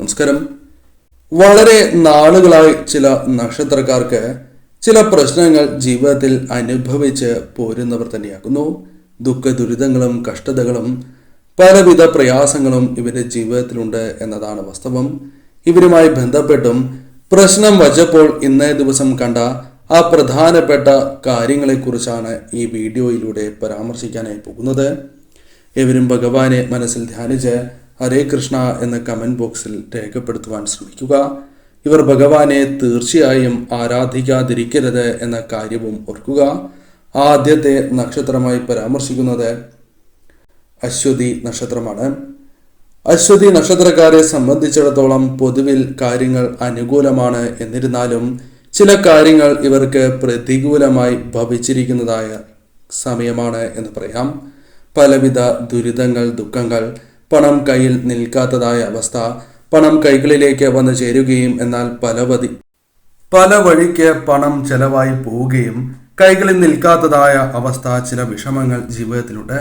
നമസ്കാരം. വളരെ നാളുകളായി ചില നക്ഷത്രക്കാർക്ക് ചില പ്രശ്നങ്ങൾ ജീവിതത്തിൽ അനുഭവിച്ച് പോരുന്നവർ തന്നെയാകുന്നു. ദുഃഖ ദുരിതങ്ങളും കഷ്ടതകളും പലവിധ പ്രയാസങ്ങളും ഇവരുടെ ജീവിതത്തിലുണ്ട് എന്നതാണ് വാസ്തവം. ഇവരുമായി ബന്ധപ്പെട്ടും പ്രശ്നം വച്ചപ്പോൾ ഇന്നേ ദിവസം കണ്ട ആ പ്രധാനപ്പെട്ട കാര്യങ്ങളെക്കുറിച്ചാണ് ഈ വീഡിയോയിലൂടെ പരാമർശിക്കാനായി പോകുന്നത്. ഇവരും ഭഗവാനെ മനസ്സിൽ ധ്യാനിച്ച് ഹരേ കൃഷ്ണ എന്ന് കമന്റ് ബോക്സിൽ രേഖപ്പെടുത്തുവാൻ ശ്രമിക്കുക. ഇവർ ഭഗവാനെ തീർച്ചയായും ആരാധിക്കാതിരിക്കരുത് എന്ന കാര്യവും ഓർക്കുക. ആദ്യത്തെ നക്ഷത്രമായി പരാമർശിക്കുന്നത് അശ്വതി നക്ഷത്രമാണ്. അശ്വതി നക്ഷത്രക്കാരെ സംബന്ധിച്ചിടത്തോളം പൊതുവിൽ കാര്യങ്ങൾ അനുകൂലമാണ്. എന്നിരുന്നാലും ചില കാര്യങ്ങൾ ഇവർക്ക് പ്രതികൂലമായി ഭവിച്ചിരിക്കുന്നതായ സമയമാണ് എന്ന് പറയാം. പലവിധ ദുരിതങ്ങൾ ദുഃഖങ്ങൾ പണം കയ്യിൽ നിൽക്കാത്തതായ അവസ്ഥ പണം കൈകളിലേക്ക് വന്നു ചേരുകയും എന്നാൽ പലവതി പല വഴിക്ക് പണം ചെലവായി പോവുകയും കൈകളിൽ നിൽക്കാത്തതായ അവസ്ഥ ചില വിഷമങ്ങൾ ജീവിതത്തിലുണ്ട്.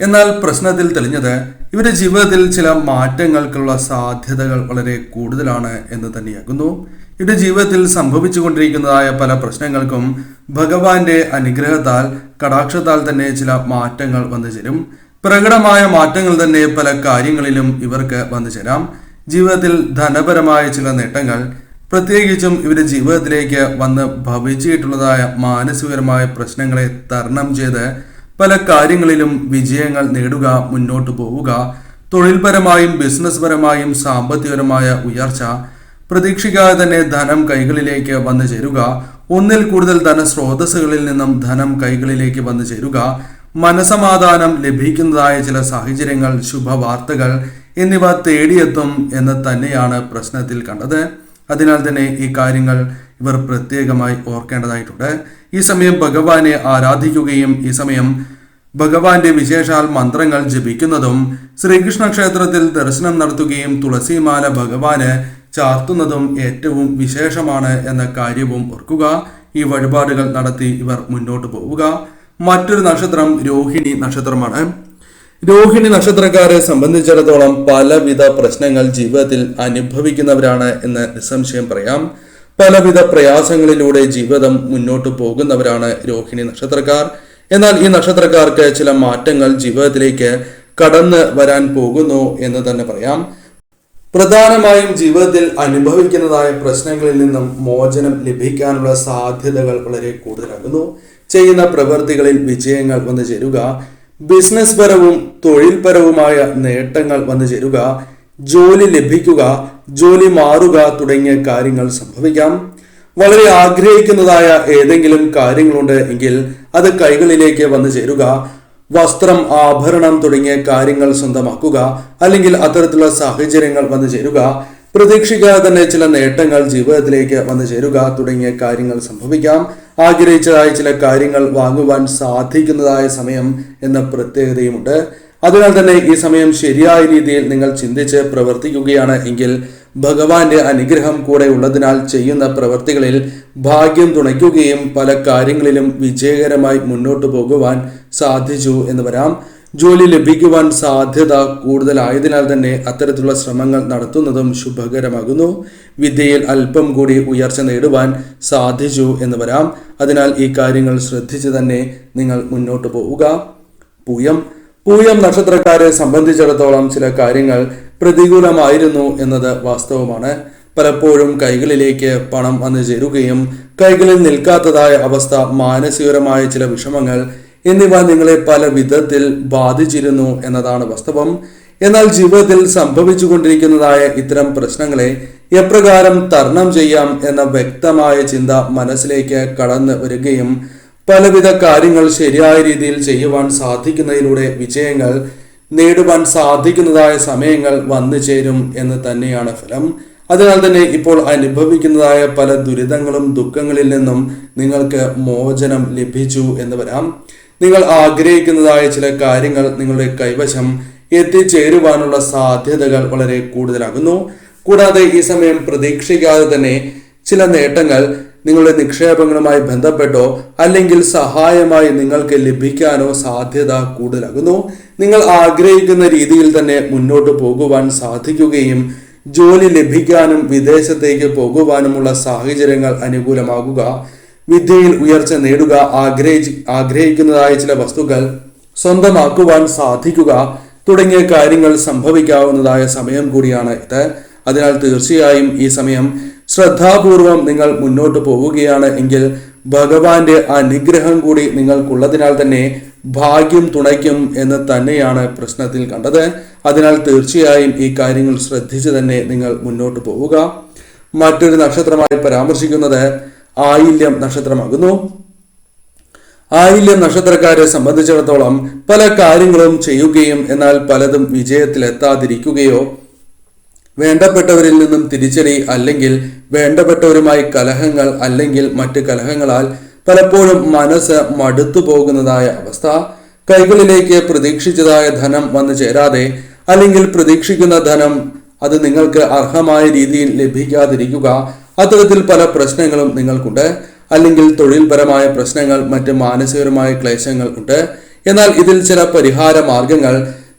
എന്നാൽ പ്രശ്നത്തിൽ തെളിഞ്ഞത് ഇവരുടെ ജീവിതത്തിൽ ചില മാറ്റങ്ങൾക്കുള്ള സാധ്യതകൾ വളരെ കൂടുതലാണ് എന്ന് തന്നെയാകുന്നു. ഇവരുടെ ജീവിതത്തിൽ സംഭവിച്ചുകൊണ്ടിരിക്കുന്നതായ പല പ്രശ്നങ്ങൾക്കും ഭഗവാന്റെ അനുഗ്രഹത്താൽ കടാക്ഷത്താൽ തന്നെ ചില മാറ്റങ്ങൾ വന്നു ചേരും. പ്രകടമായ മാറ്റങ്ങൾ തന്നെ പല കാര്യങ്ങളിലും ഇവർക്ക് വന്നു ചേരാം. ജീവിതത്തിൽ ധനപരമായ ചില നേട്ടങ്ങൾ പ്രത്യേകിച്ചും ഇവരുടെ ജീവിതത്തിലേക്ക് വന്ന് ഭവിച്ചിട്ടുള്ളതായ മാനസികപരമായ പ്രശ്നങ്ങളെ തരണം ചെയ്ത് പല കാര്യങ്ങളിലും വിജയങ്ങൾ നേടുക മുന്നോട്ടു പോവുക തൊഴിൽപരമായും ബിസിനസ് പരമായും സാമ്പത്തികപരമായ ഉയർച്ച പ്രതീക്ഷിക്കാതെ തന്നെ ധനം കൈകളിലേക്ക് വന്നു ചേരുക ഒന്നിൽ കൂടുതൽ ധനസ്രോതസ്സുകളിൽ നിന്നും ധനം കൈകളിലേക്ക് വന്നു ചേരുക മനസമാധാനം ലഭിക്കുന്നതായ ചില സാഹചര്യങ്ങൾ ശുഭവാർത്തകൾ എന്നിവ തേടിയെത്തും എന്ന് തന്നെയാണ് പ്രശ്നത്തിൽ കണ്ടത്. അതിനാൽ തന്നെ ഈ കാര്യങ്ങൾ ഇവർ പ്രത്യേകമായി ഓർക്കേണ്ടതായിട്ടുണ്ട്. ഈ സമയം ഭഗവാനെ ആരാധിക്കുകയും ഈ സമയം ഭഗവാന്റെ വിശേഷാൽ മന്ത്രങ്ങൾ ജപിക്കുന്നതും ശ്രീകൃഷ്ണ ക്ഷേത്രത്തിൽ ദർശനം നടത്തുകയും തുളസിമാല ഭഗവാന് ചാർത്തുന്നതും ഏറ്റവും വിശേഷമാണ് എന്ന കാര്യവും ഓർക്കുക. ഈ വഴിപാടുകൾ നടത്തി ഇവർ മുന്നോട്ട് പോവുക. മറ്റൊരു നക്ഷത്രം രോഹിണി നക്ഷത്രമാണ്. രോഹിണി നക്ഷത്രക്കാരെ സംബന്ധിച്ചിടത്തോളം പലവിധ പ്രശ്നങ്ങൾ ജീവിതത്തിൽ അനുഭവിക്കുന്നവരാണ് എന്ന് നിസ്സംശയം പറയാം. പലവിധ പ്രയാസങ്ങളിലൂടെ ജീവിതം മുന്നോട്ട് പോകുന്നവരാണ് രോഹിണി നക്ഷത്രക്കാർ. എന്നാൽ ഈ നക്ഷത്രക്കാർക്ക് ചില മാറ്റങ്ങൾ ജീവിതത്തിലേക്ക് കടന്നു വരാൻ പോകുന്നു എന്ന് തന്നെ പറയാം. പ്രധാനമായും ജീവിതത്തിൽ അനുഭവിക്കുന്നതായ പ്രശ്നങ്ങളിൽ നിന്നും മോചനം ലഭിക്കാനുള്ള സാധ്യതകൾ വളരെ കൂടുതലാകുന്നു. ചെയ്യുന്ന പ്രവൃത്തികളിൽ വിജയങ്ങൾ വന്നു ചേരുക. ബിസിനസ് പരവും തൊഴിൽപരവുമായ നേട്ടങ്ങൾ വന്നു ചേരുക. ജോലി ലഭിക്കുക ജോലി മാറുക തുടങ്ങിയ കാര്യങ്ങൾ സംഭവിക്കാം. വളരെ ആഗ്രഹിക്കുന്നതായ ഏതെങ്കിലും കാര്യങ്ങളുണ്ട് എങ്കിൽ അത് കൈകളിലേക്ക് വന്നു ചേരുക. വസ്ത്രം ആഭരണം തുടങ്ങിയ കാര്യങ്ങൾ സ്വന്തമാക്കുക അല്ലെങ്കിൽ അത്തരത്തിലുള്ള സാഹചര്യങ്ങൾ വന്നു ചേരുക. പ്രതീക്ഷിക്കാതെ തന്നെ ചില നേട്ടങ്ങൾ ജീവിതത്തിലേക്ക് വന്നു ചേരുക തുടങ്ങിയ കാര്യങ്ങൾ സംഭവിക്കാം. ആഗ്രഹിച്ചതായ ചില കാര്യങ്ങൾ വാങ്ങുവാൻ സാധിക്കുന്നതായ സമയം എന്ന പ്രത്യേകതയുമുണ്ട്. അതിനാൽ തന്നെ ഈ സമയം ശരിയായ രീതിയിൽ നിങ്ങൾ ചിന്തിച്ച് പ്രവർത്തിക്കുകയാണ് എങ്കിൽ ഭഗവാന്റെ അനുഗ്രഹം കൂടെ ഉള്ളതിനാൽ ചെയ്യുന്ന പ്രവർത്തികളിൽ ഭാഗ്യം തുണയ്ക്കുകയും പല കാര്യങ്ങളിലും വിജയകരമായി മുന്നോട്ടു പോകുവാൻ സാധിച്ചു എന്ന് വരാം. ജോലി ലഭിക്കുവാൻ സാധ്യത കൂടുതലായതിനാൽ തന്നെ അത്തരത്തിലുള്ള ശ്രമങ്ങൾ നടത്തുന്നതും ശുഭകരമാകുന്നു. വിദ്യയിൽ അല്പം കൂടി ഉയർച്ച നേടുവാൻ സാധിച്ചു എന്ന് വരാം. അതിനാൽ ഈ കാര്യങ്ങൾ ശ്രദ്ധിച്ച് തന്നെ നിങ്ങൾ മുന്നോട്ട് പോവുക. പൂയം. പൂയം നക്ഷത്രക്കാരെ സംബന്ധിച്ചിടത്തോളം ചില കാര്യങ്ങൾ പ്രതികൂലമായിരുന്നു എന്നത് വാസ്തവമാണ്. പലപ്പോഴും കൈകളിലേക്ക് പണം വന്നു ചേരുകയും കൈകളിൽ നിൽക്കാത്തതായ അവസ്ഥ മാനസികപരമായ ചില വിഷമങ്ങൾ എന്നിവ നിങ്ങളെ പല വിധത്തിൽ ബാധിച്ചിരുന്നു എന്നതാണ് വാസ്തവം. എന്നാൽ ജീവിതത്തിൽ സംഭവിച്ചുകൊണ്ടിരിക്കുന്നതായ ഇത്തരം പ്രശ്നങ്ങളെ എപ്രകാരം തരണം ചെയ്യാം എന്ന വ്യക്തമായ ചിന്ത മനസ്സിലേക്ക് കടന്നു വരികയും പലവിധ കാര്യങ്ങൾ ശരിയായ രീതിയിൽ ചെയ്യുവാൻ സാധിക്കുന്നതിലൂടെ വിജയങ്ങൾ നേടുവാൻ സാധിക്കുന്നതായ സമയങ്ങൾ വന്നു ചേരും എന്ന് തന്നെയാണ് ഫലം. അതിനാൽ തന്നെ ഇപ്പോൾ അനുഭവിക്കുന്നതായ പല ദുരിതങ്ങളും ദുഃഖങ്ങളിൽ നിന്നും നിങ്ങൾക്ക് മോചനം ലഭിച്ചു എന്ന് വരാം. നിങ്ങൾ ആഗ്രഹിക്കുന്നതായ ചില കാര്യങ്ങൾ നിങ്ങളുടെ കൈവശം എത്തിച്ചേരുവാനുള്ള സാധ്യതകൾ വളരെ കൂടുതലാകുന്നു. കൂടാതെ ഈ സമയം പ്രതീക്ഷിക്കാതെ തന്നെ ചില നേട്ടങ്ങൾ നിങ്ങളുടെ നിക്ഷേപങ്ങളുമായി ബന്ധപ്പെട്ടോ അല്ലെങ്കിൽ സഹായമായി നിങ്ങൾക്ക് ലഭിക്കാനോ സാധ്യത കൂടുതലാകുന്നു. നിങ്ങൾ ആഗ്രഹിക്കുന്ന രീതിയിൽ തന്നെ മുന്നോട്ട് പോകുവാൻ സാധിക്കുകയും ജോലി ലഭിക്കാനും വിദേശത്തേക്ക് പോകുവാനുമുള്ള സാഹചര്യങ്ങൾ അനുകൂലമാകുക. വിദ്യയിൽ ഉയർച്ച നേടുക ആഗ്രഹിച്ച് ആഗ്രഹിക്കുന്നതായ ചില വസ്തുക്കൾ സ്വന്തമാക്കുവാൻ സാധിക്കുക തുടങ്ങിയ കാര്യങ്ങൾ സംഭവിക്കാവുന്നതായ സമയം കൂടിയാണ് ഇത്. അതിനാൽ തീർച്ചയായും ഈ സമയം ശ്രദ്ധാപൂർവം നിങ്ങൾ മുന്നോട്ട് പോവുകയാണ് എങ്കിൽ ഭഗവാന്റെ അനുഗ്രഹം കൂടി നിങ്ങൾക്കുള്ളതിനാൽ തന്നെ ഭാഗ്യം തുണയ്ക്കും എന്ന് തന്നെയാണ് പ്രശ്നത്തിൽ കണ്ടത്. അതിനാൽ തീർച്ചയായും ഈ കാര്യങ്ങൾ ശ്രദ്ധിച്ച് തന്നെ നിങ്ങൾ മുന്നോട്ട് പോവുക. മറ്റൊരു നക്ഷത്രമായി പരാമർശിക്കുന്നത് ആയില്യം നക്ഷത്രമാകുന്നു. ആയില്യം നക്ഷത്രക്കാരെ സംബന്ധിച്ചിടത്തോളം പല കാര്യങ്ങളും ചെയ്യുകയും എന്നാൽ പലതും വിജയത്തിലെത്താതിരിക്കുകയോ വേണ്ടപ്പെട്ടവരിൽ നിന്നും തിരിച്ചടി അല്ലെങ്കിൽ വേണ്ടപ്പെട്ടവരുമായി കലഹങ്ങൾ അല്ലെങ്കിൽ മറ്റ് കലഹങ്ങളാൽ പലപ്പോഴും മനസ്സ് മടുത്തു പോകുന്നതായ അവസ്ഥ. കൈകളിലേക്ക് പ്രതീക്ഷിച്ചതായ ധനം വന്നു ചേരാതെ അല്ലെങ്കിൽ പ്രതീക്ഷിക്കുന്ന ധനം അത് നിങ്ങൾക്ക് അർഹമായ രീതിയിൽ ലഭിക്കാതിരിക്കുക. അത്തരത്തിൽ പല പ്രശ്നങ്ങളും നിങ്ങൾക്കുണ്ട്. അല്ലെങ്കിൽ തൊഴിൽപരമായ പ്രശ്നങ്ങൾ മറ്റ് മാനസികപരമായ ക്ലേശങ്ങൾ ഉണ്ട് എന്നാൽ ഇതിൽ ചില പരിഹാര മാർഗങ്ങൾ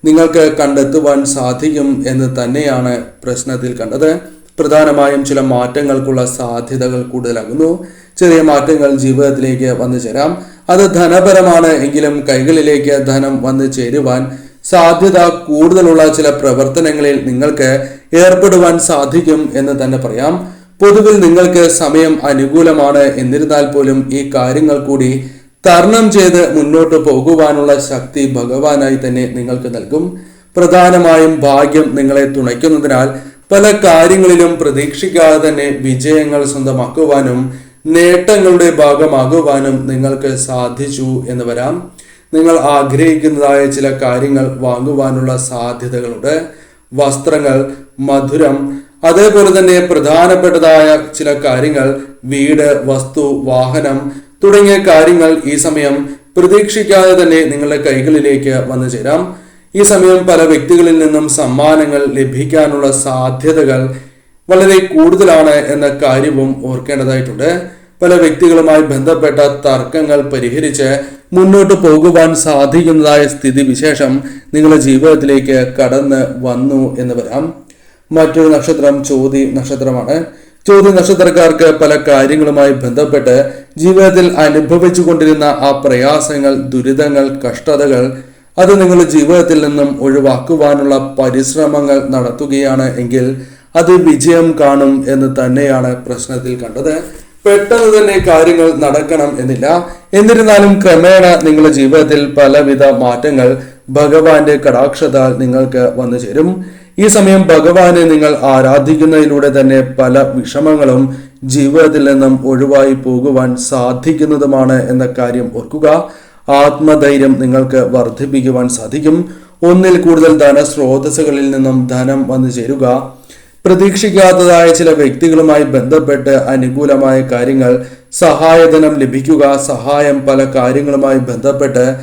നിങ്ങൾക്ക് കണ്ടെത്തുവാൻ സാധിക്കും എന്ന് തന്നെയാണ് പ്രശ്നത്തിൽ കണ്ടത്. പ്രധാനമായും ചില മാറ്റങ്ങൾക്കുള്ള സാധ്യതകൾ കൂടുതലാകുന്നു. ചെറിയ മാറ്റങ്ങൾ ജീവിതത്തിലേക്ക് വന്നു ചേരാം. അത് ധനപരമാണ് എങ്കിലും കൈകളിലേക്ക് ധനം വന്നു ചേരുവാൻ സാധ്യത കൂടുതലുള്ള ചില പ്രവർത്തനങ്ങളിൽ നിങ്ങൾക്ക് ഏർപ്പെടുവാൻ സാധിക്കും എന്ന് തന്നെ പറയാം. പൊതുവിൽ നിങ്ങൾക്ക് സമയം അനുകൂലമാണ്. എന്നിരുന്നാൽ പോലും ഈ കാര്യങ്ങൾ കൂടി തരണം ചെയ്ത് മുന്നോട്ട് പോകുവാനുള്ള ശക്തി ഭഗവാനായി തന്നെ നിങ്ങൾക്ക് നൽകും. പ്രധാനമായും ഭാഗ്യം നിങ്ങളെ തുണയ്ക്കുന്നതിനാൽ പല കാര്യങ്ങളിലും പ്രതീക്ഷിക്കാതെ തന്നെ വിജയങ്ങൾ സ്വന്തമാക്കുവാനും നേട്ടങ്ങളുടെ ഭാഗമാകുവാനും നിങ്ങൾക്ക് സാധിച്ചു എന്ന് വരാം. നിങ്ങൾ ആഗ്രഹിക്കുന്നതായ ചില കാര്യങ്ങൾ വാങ്ങുവാനുള്ള സാധ്യതകളുണ്ട്. വസ്ത്രങ്ങൾ മധുരം അതേപോലെ തന്നെ പ്രധാനപ്പെട്ടതായ ചില കാര്യങ്ങൾ വീട് വസ്തു വാഹനം തുടങ്ങിയ കാര്യങ്ങൾ ഈ സമയം പ്രതീക്ഷിക്കാതെ തന്നെ നിങ്ങളുടെ കൈകളിലേക്ക് വന്നു ചേരാം. ഈ സമയം പല വ്യക്തികളിൽ നിന്നും സമ്മാനങ്ങൾ ലഭിക്കാനുള്ള സാധ്യതകൾ വളരെ കൂടുതലാണ് എന്ന കാര്യവും ഓർക്കേണ്ടതായിട്ടുണ്ട്. പല വ്യക്തികളുമായി ബന്ധപ്പെട്ട തർക്കങ്ങൾ പരിഹരിച്ച് മുന്നോട്ട് പോകുവാൻ സാധിക്കുന്നതായ സ്ഥിതി വിശേഷം നിങ്ങളുടെ ജീവിതത്തിലേക്ക് കടന്ന് വന്നു എന്ന് വരാം. മറ്റൊരു നക്ഷത്രം ചോതി നക്ഷത്രമാണ്. ചോതി നക്ഷത്രക്കാർക്ക് പല കാര്യങ്ങളുമായി ബന്ധപ്പെട്ട് ജീവിതത്തിൽ അനുഭവിച്ചു കൊണ്ടിരുന്ന ആ പ്രയാസങ്ങൾ ദുരിതങ്ങൾ കഷ്ടതകൾ അത് നിങ്ങളുടെ ജീവിതത്തിൽ നിന്നും ഒഴിവാക്കുവാനുള്ള പരിശ്രമങ്ങൾ നടത്തുകയാണ് എങ്കിൽ അത് വിജയം കാണും എന്ന് തന്നെയാണ് പ്രശ്നത്തിൽ കണ്ടത്. പെട്ടെന്ന് തന്നെ കാര്യങ്ങൾ നടക്കണം എന്നില്ല. എന്നിരുന്നാലും ക്രമേണ നിങ്ങളുടെ ജീവിതത്തിൽ പലവിധ മാറ്റങ്ങൾ ഭഗവാന്റെ കടാക്ഷതാൽ നിങ്ങൾക്ക് വന്നു ചേരും. ഈ സമയം ഭഗവാനെ നിങ്ങൾ ആരാധിക്കുന്നതിലൂടെ തന്നെ പല വിഷമങ്ങളും ജീവിതത്തിൽ നിന്നും ഒഴിവായി പോകുവാൻ സാധിക്കുന്നതുമാണ് എന്ന കാര്യം ഓർക്കുക. ആത്മധൈര്യം നിങ്ങൾക്ക് വർദ്ധിപ്പിക്കുവാൻ സാധിക്കും. ഒന്നിൽ കൂടുതൽ ധനസ്രോതസ്സുകളിൽ നിന്നും ധനം വന്നു ചേരുക. പ്രതീക്ഷിക്കാത്തതായ ചില വ്യക്തികളുമായി ബന്ധപ്പെട്ട് അനുകൂലമായ കാര്യങ്ങൾ സഹായധനം ലഭിക്കുക സഹായം പല കാര്യങ്ങളുമായി ബന്ധപ്പെട്ട്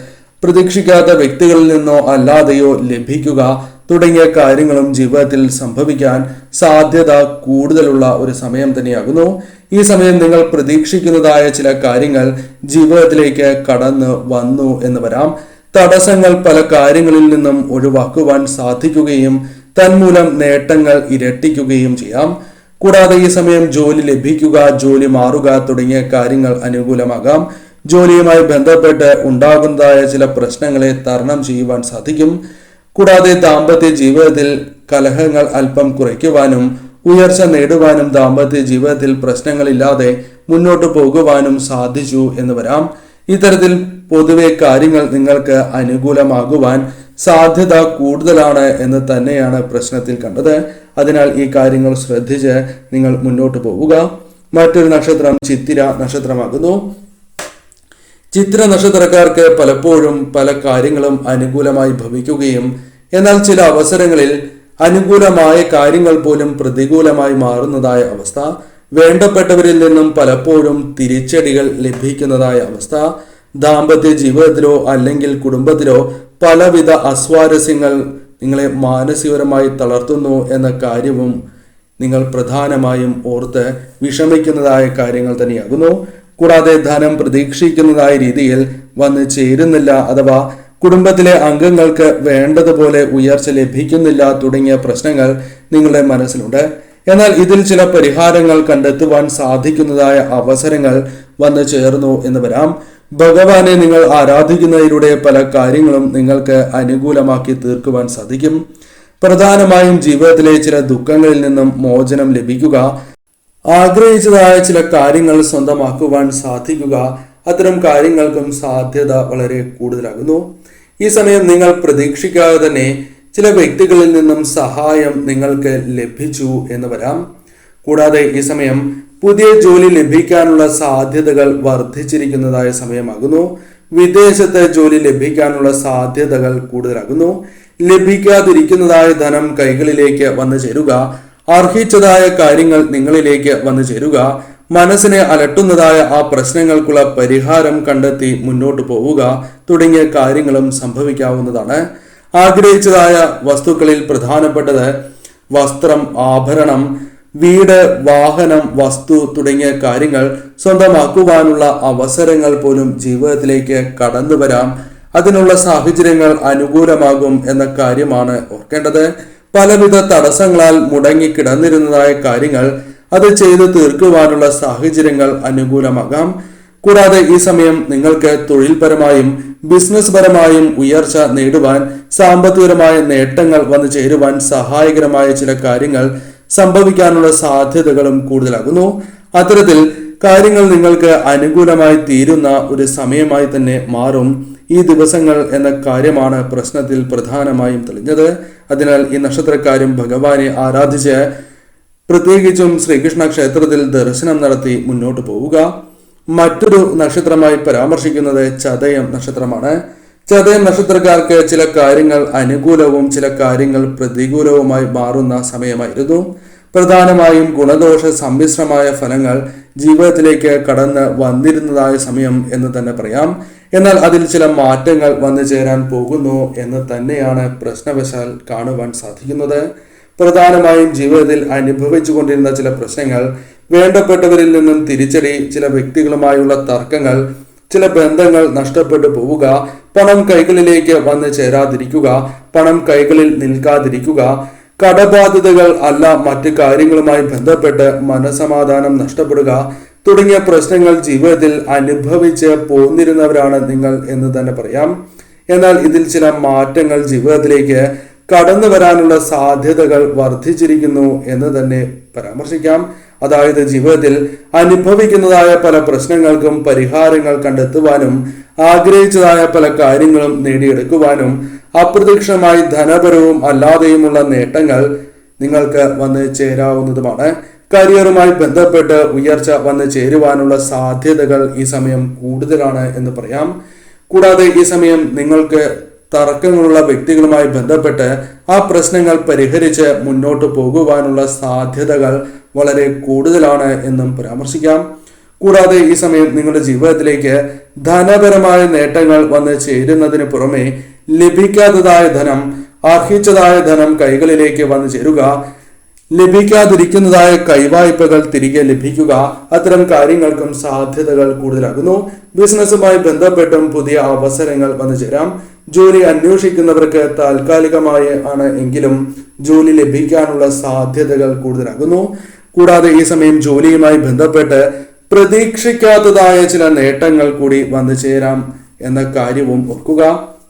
പ്രതീക്ഷിക്കാത്ത വ്യക്തികളിൽ നിന്നോ അല്ലാതെയോ ലഭിക്കുക. തുടങ്ങിയ കാര്യങ്ങളും ജീവിതത്തിൽ സംഭവിക്കാൻ സാധ്യത കൂടുതലുള്ള ഒരു സമയം തന്നെയാകുന്നു. ഈ സമയം നിങ്ങൾ പ്രതീക്ഷിക്കുന്നതായ ചില കാര്യങ്ങൾ ജീവിതത്തിലേക്ക് കടന്നു വന്നു എന്ന് വരാം. തടസ്സങ്ങൾ പല കാര്യങ്ങളിൽ നിന്നും ഒഴിവാക്കുവാൻ സാധിക്കുകയും തന്മൂലം നേട്ടങ്ങൾ ഇരട്ടിക്കുകയും ചെയ്യാം. കൂടാതെ ഈ സമയം ജോലി ലഭിക്കുക ജോലി മാറുക തുടങ്ങിയ കാര്യങ്ങൾ അനുകൂലമാകാം. ജോലിയുമായി ബന്ധപ്പെട്ട് ഉണ്ടാകുന്നതായ ചില പ്രശ്നങ്ങളെ തരണം ചെയ്യുവാൻ സാധിക്കും. കൂടാതെ ദാമ്പത്യ ജീവിതത്തിൽ കലഹങ്ങൾ അല്പം കുറയ്ക്കുവാനും ഉയർച്ച നേടുവാനും ദാമ്പത്യ ജീവിതത്തിൽ പ്രശ്നങ്ങളില്ലാതെ മുന്നോട്ട് പോകുവാനും സാധിച്ചു എന്ന് വരാം. ഇത്തരത്തിൽ പൊതുവെ കാര്യങ്ങൾ നിങ്ങൾക്ക് അനുകൂലമാകുവാൻ സാധ്യത കൂടുതലാണ് എന്ന് തന്നെയാണ് പ്രശ്നത്തിൽ കണ്ടത്. അതിനാൽ ഈ കാര്യങ്ങൾ ശ്രദ്ധിച്ച് നിങ്ങൾ മുന്നോട്ട് പോവുക. മറ്റൊരു നക്ഷത്രം ചിത്തിര നക്ഷത്രമാകുന്നു. ചിത്ര നക്ഷത്രക്കാർക്ക് പലപ്പോഴും പല കാര്യങ്ങളും അനുകൂലമായി ഭവിക്കുകയും എന്നാൽ ചില അവസരങ്ങളിൽ അനുകൂലമായ കാര്യങ്ങൾ പോലും പ്രതികൂലമായി മാറുന്നതായ അവസ്ഥ വേണ്ടപ്പെട്ടവരിൽ നിന്നും പലപ്പോഴും തിരിച്ചടികൾ ലഭിക്കുന്നതായ അവസ്ഥ ദാമ്പത്യ ജീവിതത്തിലോ അല്ലെങ്കിൽ കുടുംബത്തിലോ പലവിധ അസ്വാരസ്യങ്ങൾ നിങ്ങളെ മാനസികപരമായി തളർത്തുന്നു എന്ന കാര്യവും നിങ്ങൾ പ്രധാനമായും ഓർത്ത് വിഷമിക്കുന്നതായ കാര്യങ്ങൾ തന്നെയാകുന്നു. കൂടാതെ ധനം പ്രതീക്ഷിക്കുന്നതായ രീതിയിൽ വന്ന് ചേരുന്നില്ല അഥവാ കുടുംബത്തിലെ അംഗങ്ങൾക്ക് വേണ്ടതുപോലെ ഉയർച്ച ലഭിക്കുന്നില്ല തുടങ്ങിയ പ്രശ്നങ്ങൾ നിങ്ങളുടെ മനസ്സിലുണ്ട്. എന്നാൽ ഇതിൽ ചില പരിഹാരങ്ങൾ കണ്ടെത്തുവാൻ സാധിക്കുന്നതായ അവസരങ്ങൾ വന്നു ചേർന്നു എന്ന് വരാം. ഭഗവാനെ നിങ്ങൾ ആരാധിക്കുന്നതിലൂടെ പല കാര്യങ്ങളും നിങ്ങൾക്ക് അനുകൂലമാക്കി തീർക്കുവാൻ സാധിക്കും. പ്രധാനമായും ജീവിതത്തിലെ ചില ദുഃഖങ്ങളിൽ നിന്നും മോചനം ലഭിക്കുക. ആഗ്രഹിച്ചതായ ചില കാര്യങ്ങൾ സ്വന്തമാക്കുവാൻ സാധിക്കുക. അത്തരം കാര്യങ്ങൾക്കും സാധ്യത വളരെ കൂടുതലാകുന്നു. ഈ സമയം നിങ്ങൾ പ്രതീക്ഷിക്കാതെ തന്നെ ചില വ്യക്തികളിൽ നിന്നും സഹായം നിങ്ങൾക്ക് ലഭിച്ചു എന്ന് വരാം. കൂടാതെ ഈ സമയം പുതിയ ജോലി ലഭിക്കാനുള്ള സാധ്യതകൾ വർദ്ധിച്ചിരിക്കുന്നതായ സമയമാകുന്നു. വിദേശത്ത് ജോലി ലഭിക്കാനുള്ള സാധ്യതകൾ കൂടുതലാകുന്നു. ലഭിക്കാതിരിക്കുന്നതായ ധനം കൈകളിലേക്ക് വന്നു ചേരുക. അർഹിച്ചതായ കാര്യങ്ങൾ നിങ്ങളിലേക്ക് വന്നു ചേരുക. മനസ്സിനെ അലട്ടുന്നതായ ആ പ്രശ്നങ്ങൾക്കുള്ള പരിഹാരം കണ്ടെത്തി മുന്നോട്ട് പോവുക. തുടങ്ങിയ കാര്യങ്ങളും സംഭവിക്കാവുന്നതാണ്. ആഗ്രഹിച്ചതായ വസ്തുക്കളിൽ പ്രധാനപ്പെട്ടത് വസ്ത്രം ആഭരണം വീട് വാഹനം വസ്തു തുടങ്ങിയ കാര്യങ്ങൾ സ്വന്തമാക്കുവാനുള്ള അവസരങ്ങൾ പോലും ജീവിതത്തിലേക്ക് കടന്നു വരാം അതിനുള്ള സാഹചര്യങ്ങൾ അനുകൂലമാകും എന്ന കാര്യമാണ് ഓർക്കേണ്ടത്. പലവിധ തടസ്സങ്ങളാൽ മുടങ്ങിക്കിടന്നിരുന്നതായ കാര്യങ്ങൾ അത് ചെയ്തു തീർക്കുവാനുള്ള സാഹചര്യങ്ങൾ അനുകൂലമാകാം. കൂടാതെ ഈ സമയം നിങ്ങൾക്ക് തൊഴിൽപരമായും ബിസിനസ് പരമായും ഉയർച്ച നേടുവാൻ സാമ്പത്തികപരമായ നേട്ടങ്ങൾ വന്നു ചേരുവാൻ സഹായകരമായ ചില കാര്യങ്ങൾ സംഭവിക്കാനുള്ള സാധ്യതകളും കൂടുതലാകുന്നു. അത്തരത്തിൽ കാര്യങ്ങൾ നിങ്ങൾക്ക് അനുകൂലമായി തീരുന്ന ഒരു സമയമായി തന്നെ മാറും. ഈ ദിവസങ്ങൾ എന്ന കാര്യമാണ് പ്രശ്നത്തിൽ പ്രധാനമായും തെളിഞ്ഞത്. അതിനാൽ ഈ നക്ഷത്രക്കാരും ഭഗവാനെ ആരാധിച്ച് പ്രത്യേകിച്ചും ശ്രീകൃഷ്ണ ക്ഷേത്രത്തിൽ ദർശനം നടത്തി മുന്നോട്ട് പോവുക. മറ്റൊരു നക്ഷത്രമായി പരാമർശിക്കുന്നത് ചതയം നക്ഷത്രമാണ്. ചതയം നക്ഷത്രക്കാർക്ക് ചില കാര്യങ്ങൾ അനുകൂലവും ചില കാര്യങ്ങൾ പ്രതികൂലവുമായി മാറുന്ന സമയമായിരുന്നു. പ്രധാനമായും ഗുണദോഷ സമ്മിശ്രമായ ഫലങ്ങൾ ജീവിതത്തിലേക്ക് കടന്ന് വന്നിരുന്നതായ സമയം എന്ന് തന്നെ പറയാം. എന്നാൽ അതിൽ ചില മാറ്റങ്ങൾ വന്നു ചേരാൻ പോകുന്നു എന്ന് തന്നെയാണ് പ്രശ്നവശാൽ കാണുവാൻ സാധിക്കുന്നത്. പ്രധാനമായും ജീവിതത്തിൽ അനുഭവിച്ചു കൊണ്ടിരുന്ന ചില പ്രശ്നങ്ങൾ വേണ്ടപ്പെട്ടവരിൽ നിന്നും തിരിച്ചടി ചില വ്യക്തികളുമായുള്ള തർക്കങ്ങൾ ചില ബന്ധങ്ങൾ നഷ്ടപ്പെട്ടു പോവുക പണം കൈകളിലേക്ക് വന്നു ചേരാതിരിക്കുക പണം കൈകളിൽ നിൽക്കാതിരിക്കുക കടബാധ്യതകൾ അല്ല മറ്റു കാര്യങ്ങളുമായി ബന്ധപ്പെട്ട് മനസമാധാനം നഷ്ടപ്പെടുക തുടങ്ങിയ പ്രശ്നങ്ങൾ ജീവിതത്തിൽ അനുഭവിച്ച് പോന്നിരുന്നവരാണ് നിങ്ങൾ എന്ന് തന്നെ പറയാം. എന്നാൽ ഇതിൽ ചില മാറ്റങ്ങൾ ജീവിതത്തിലേക്ക് കടന്നു വരാനുള്ള സാധ്യതകൾ വർദ്ധിച്ചിരിക്കുന്നു എന്ന് തന്നെ പരാമർശിക്കാം. അതായത് ജീവിതത്തിൽ അനുഭവിക്കുന്നതായ പല പ്രശ്നങ്ങൾക്കും പരിഹാരങ്ങൾ കണ്ടെത്തുവാനും ആഗ്രഹിച്ചതായ പല കാര്യങ്ങളും നേടിയെടുക്കുവാനും അപ്രതീക്ഷിതമായി ധനപരവും അല്ലാതെയുമുള്ള നേട്ടങ്ങൾ നിങ്ങൾക്ക് വന്ന് ചേരാവുന്നതുമാണ്. കരിയറുമായി ബന്ധപ്പെട്ട് ഉയർച്ച വന്ന് ചേരുവാനുള്ള സാധ്യതകൾ ഈ സമയം കൂടുതലാണ് എന്ന് പറയാം. കൂടാതെ ഈ സമയം നിങ്ങൾക്ക് തർക്കങ്ങളുള്ള വ്യക്തികളുമായി ബന്ധപ്പെട്ട് ആ പ്രശ്നങ്ങൾ പരിഹരിച്ച് മുന്നോട്ട് പോകുവാനുള്ള സാധ്യതകൾ വളരെ കൂടുതലാണ് എന്നും പരാമർശിക്കാം. കൂടാതെ ഈ സമയം നിങ്ങളുടെ ജീവിതത്തിലേക്ക് ധനപരമായ നേട്ടങ്ങൾ വന്ന് ചേരുന്നതിന് പുറമെ ലഭിക്കാത്തതായ ധനം അർഹിച്ചതായ ധനം കൈകളിലേക്ക് വന്നു ചേരുക. ലഭിക്കാതിരിക്കുന്നതായ കൈവായ്പകൾ തിരികെ ലഭിക്കുക. അത്തരം കാര്യങ്ങൾക്കും സാധ്യതകൾ കൂടുതലാകുന്നു. ബിസിനസ്സുമായി ബന്ധപ്പെട്ടും പുതിയ അവസരങ്ങൾ വന്നു ചേരാം. ജോലി അന്വേഷിക്കുന്നവർക്ക് താൽക്കാലികമായി ആണ് എങ്കിലും ജോലി ലഭിക്കാനുള്ള സാധ്യതകൾ കൂടുതലാകുന്നു. കൂടാതെ ഈ സമയം ജോലിയുമായി ബന്ധപ്പെട്ട് പ്രതീക്ഷിക്കാത്തതായ ചില നേട്ടങ്ങൾ കൂടി വന്നു ചേരാം എന്ന കാര്യവും ഓർക്കുക.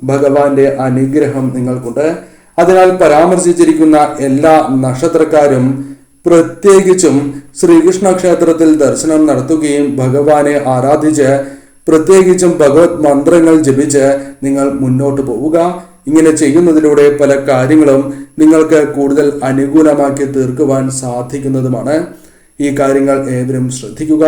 ഭഗവാന്റെ അനുഗ്രഹം നിങ്ങൾക്കുണ്ട്. അതിനാൽ പരാമർശിച്ചിരിക്കുന്ന എല്ലാ നക്ഷത്രക്കാരും പ്രത്യേകിച്ചും ശ്രീകൃഷ്ണ ക്ഷേത്രത്തിൽ ദർശനം നടത്തുകയും ഭഗവാനെ ആരാധിച്ച് പ്രത്യേകിച്ചും ഭഗവത് മന്ത്രങ്ങൾ ജപിച്ച് നിങ്ങൾ മുന്നോട്ട് പോവുക. ഇങ്ങനെ ചെയ്യുന്നതിലൂടെ പല കാര്യങ്ങളും നിങ്ങൾക്ക് കൂടുതൽ അനുകൂലമാക്കി തീർക്കുവാൻ സാധിക്കുന്നതുമാണ്. ഈ കാര്യങ്ങൾ ഏവരും ശ്രദ്ധിക്കുക.